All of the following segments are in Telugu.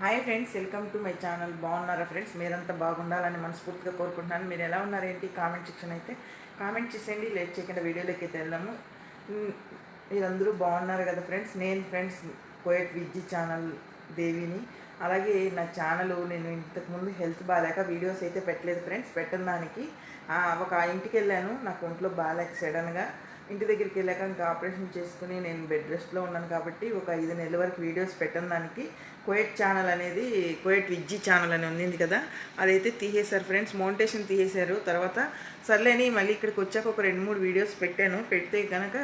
Hi friends welcome to my channel బాగున్నారా ఫ్రెండ్స్ మీరంతా బాగుండాలని మనస్ఫూర్తిగా కోరుకుంటున్నాను. మీరు ఎలా ఉన్నారేంటి కామెంట్ సెక్షన్ అయితే కామెంట్ చేసేయండి. లేట్ చేయకుండా వీడియోలోకి అయితే వెళ్దాము. మీరందరూ బాగున్నారు కదా ఫ్రెండ్స్ నేను ఫ్రెండ్స్ కోయట్ విజ్జి ఛానల్ దేవిని. అలాగే నా ఛానల్ నేను ఇంతకుముందు హెల్త్ బాగాలేక వీడియోస్ అయితే పెట్టలేదు ఫ్రెండ్స్ పెట్టిన దానికి ఒక ఇంటికి వెళ్ళాను. నాకు ఒంట్లో బాగాలేక సడన్గా ఇంటి దగ్గరికి వెళ్ళాక ఇంకా ఆపరేషన్ చేసుకుని నేను బెడ్ రెస్ట్లో ఉన్నాను కాబట్టి ఒక ఐదు నెలల వరకు వీడియోస్ పెట్టిన దానికి. కోయట్ ఛానల్ అనేది కోయట్ విజ్జి ఛానల్ అని ఉంది కదా అదైతే తీసేశారు ఫ్రెండ్స్. మౌంటేషన్ తీసేశారు. తర్వాత సర్లేని మళ్ళీ ఇక్కడికి వచ్చాక ఒక రెండు మూడు వీడియోస్ పెట్టాను. పెడితే కనుక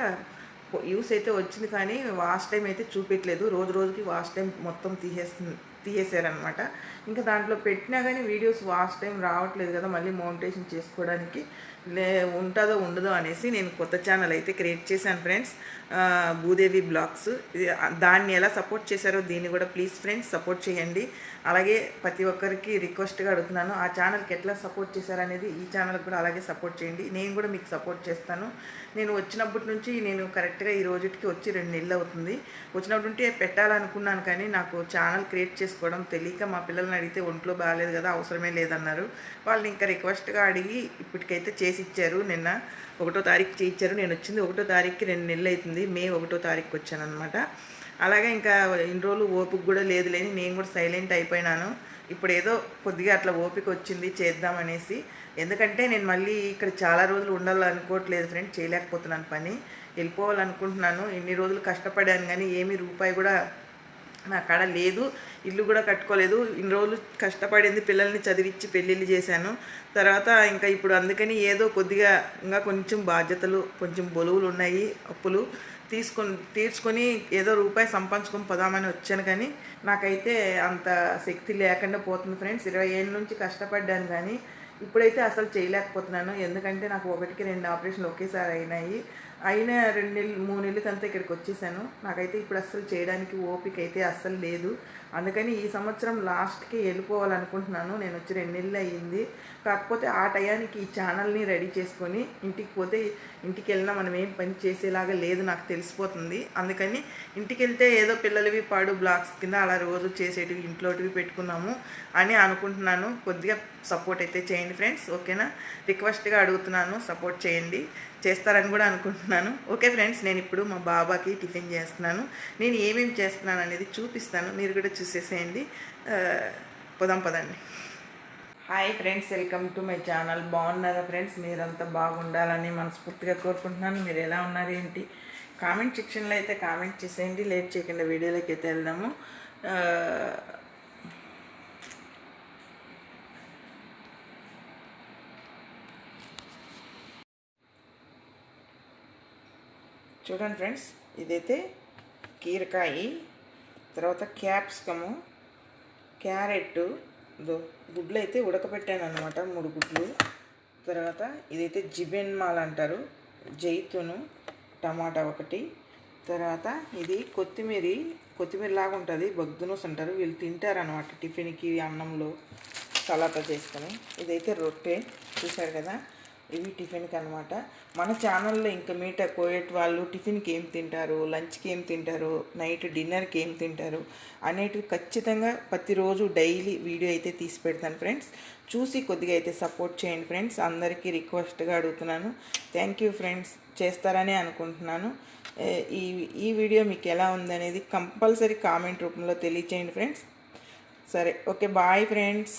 యూస్ అయితే వచ్చింది కానీ వాష్ టైం అయితే చూపించలేదు రోజు రోజుకి వాష్ టైం మొత్తం తీసేస్తుంది తీసేశారనమాట ఇంకా దాంట్లో పెట్టినా కానీ వీడియోస్ వాష్ టైం రావట్లేదు కదా మళ్ళీ మౌంటేషన్ చేసుకోవడానికి. లే ఉంటుందో ఉండదో అనేసి నేను కొత్త ఛానల్ అయితే క్రియేట్ చేశాను ఫ్రెండ్స్ భూదేవి బ్లాగ్స్. దాన్ని ఎలా సపోర్ట్ చేశారో దీన్ని కూడా ప్లీజ్ ఫ్రెండ్స్ సపోర్ట్ చేయండి. అలాగే ప్రతి ఒక్కరికి రిక్వెస్ట్గా అడుగుతున్నాను ఆ ఛానల్కి ఎట్లా సపోర్ట్ చేశారనేది ఈ ఛానల్కి కూడా అలాగే సపోర్ట్ చేయండి. నేను కూడా మీకు సపోర్ట్ చేస్తాను. నేను వచ్చినప్పటి నుంచి నేను కరెక్ట్గా ఈ రోజుకి వచ్చి రెండు నెలలు అవుతుంది. వచ్చినప్పటి నుండి పెట్టాలనుకున్నాను కానీ నాకు ఛానల్ క్రియేట్ చేసుకోవడం తెలియక మా పిల్లల్ని అడిగితే ఒంట్లో బాగాలేదు కదా అవసరమే లేదన్నారు. వాళ్ళని ఇంకా రిక్వెస్ట్గా అడిగి ఇప్పటికైతే చేసి ఇచ్చారు నిన్న. ఒకటో తారీఖు చేయించారు నేను వచ్చింది ఒకటో తారీఖుకి రెండు నెలలు అవుతుంది మే ఒకటో తారీఖుకి వచ్చాను అనమాట అలాగే ఇంకా ఇన్ని రోజులు ఓపిక కూడా లేదు లేని నేను కూడా సైలెంట్ అయిపోయినాను. ఇప్పుడు ఏదో కొద్దిగా అట్లా ఓపిక వచ్చింది చేద్దామనేసి ఎందుకంటే నేను మళ్ళీ ఇక్కడ చాలా రోజులు ఉండాలనుకోవట్లేదు ఫ్రెండ్ చేయలేకపోతున్నాను పని. వెళ్ళిపోవాలనుకుంటున్నాను. ఇన్ని రోజులు కష్టపడాను కానీ ఏమీ రూపాయి కూడా నా కాడ లేదు ఇల్లు కూడా కట్టుకోలేదు. ఇన్ని రోజులు కష్టపడింది పిల్లల్ని చదివించి పెళ్ళిళ్ళు చేశాను. తర్వాత ఇంకా ఇప్పుడు అందుకని ఏదో కొద్దిగా ఇంకా కొంచెం బాధ్యతలు కొంచెం బొలువులు ఉన్నాయి అప్పులు తీసుకొని తీర్చుకొని ఏదో రూపాయి సంపాదించుకొని పోదామని వచ్చాను కానీ నాకైతే అంత శక్తి లేకుండా పోతుంది ఫ్రెండ్స్. ఇరవై ఏళ్ళ నుంచి కష్టపడ్డాను కానీ ఇప్పుడైతే అసలు చేయలేకపోతున్నాను. ఎందుకంటే నాకు ఒకటికి రెండు ఆపరేషన్లు ఒకేసారి అయినాయి. అయిన రెండు నెలలు మూడు నెలలకంతా ఇక్కడికి వచ్చేసాను. నాకైతే ఇప్పుడు అస్సలు చేయడానికి ఓపిక అయితే అస్సలు లేదు. అందుకని ఈ సంవత్సరం లాస్ట్కి వెళ్ళిపోవాలనుకుంటున్నాను. నేను వచ్చి రెండు నెలలు అయ్యింది. కాకపోతే ఆ టయానికి ఈ ఛానల్ని రెడీ చేసుకొని ఇంటికి పోతే ఇంటికి వెళ్ళినా మనం ఏం పని చేసేలాగా లేదు నాకు తెలిసిపోతుంది. అందుకని ఇంటికి వెళ్తే ఏదో పిల్లలవి పాడు బ్లాగ్స్ కింద అలా రోజు చేసేటివి ఇంట్లోటివి పెట్టుకున్నాము అని అనుకుంటున్నాను. కొద్దిగా సపోర్ట్ అయితే చేయండి ఫ్రెండ్స్. ఓకేనా? రిక్వెస్ట్గా అడుగుతున్నాను. సపోర్ట్ చేయండి. చేస్తారని కూడా అనుకుంటున్నాను. ఓకే ఫ్రెండ్స్ నేను ఇప్పుడు మా బాబాకి టిఫిన్ చేస్తున్నాను. నేను ఏమేమి చేస్తున్నాను అనేది చూపిస్తాను. మీరు కూడా చూసేసేయండి. పొదం పదండి. Hi friends welcome to my channel. బాగున్నారా ఫ్రెండ్స్? మీరంతా బాగుండాలని మనస్ఫూర్తిగా కోరుకుంటున్నాను. మీరు ఎలా ఉన్నారు ఏంటి? కామెంట్ సెక్షన్లో అయితే కామెంట్ చేసేయండి. లేట్ చేయకుండా వీడియోలోకి అయితే వెళ్దాము. చూడండి ఫ్రెండ్స్ ఇదైతే కీరకాయ తర్వాత క్యాప్సికము క్యారెట్ గుడ్లు అయితే ఉడకబెట్టాను అనమాట మూడు గుడ్లు. తర్వాత ఇదైతే జిబెన్ మాల్ అంటారు జైతును టమాటా ఒకటి. తర్వాత ఇది కొత్తిమీర కొత్తిమీర లాగా ఉంటుంది బగ్దునూస్ అంటారు వీళ్ళు తింటారనమాట టిఫిన్కి అన్నంలో సలాతా చేసుకొని. ఇదైతే రొట్టె చూశారు కదా? ఇవి టిఫిన్కి అనమాట మన ఛానల్లో ఇంకా మీట కోయట్ వాళ్ళు టిఫిన్కి ఏం తింటారు లంచ్కి ఏం తింటారు నైట్ డిన్నర్కి ఏం తింటారు అనేటివి ఖచ్చితంగా ప్రతిరోజు డైలీ వీడియో అయితే తీసి పెడతాను ఫ్రెండ్స్. చూసి కొద్దిగా అయితే సపోర్ట్ చేయండి ఫ్రెండ్స్. అందరికీ రిక్వెస్ట్గా అడుగుతున్నాను. Thank you friends. చేస్తారని అనుకుంటున్నాను. ఈ ఈ వీడియో మీకు ఎలా ఉందనేది కంపల్సరీ కామెంట్ రూపంలో తెలియచేయండి ఫ్రెండ్స్. సరే ఓకే బాయ్ ఫ్రెండ్స్.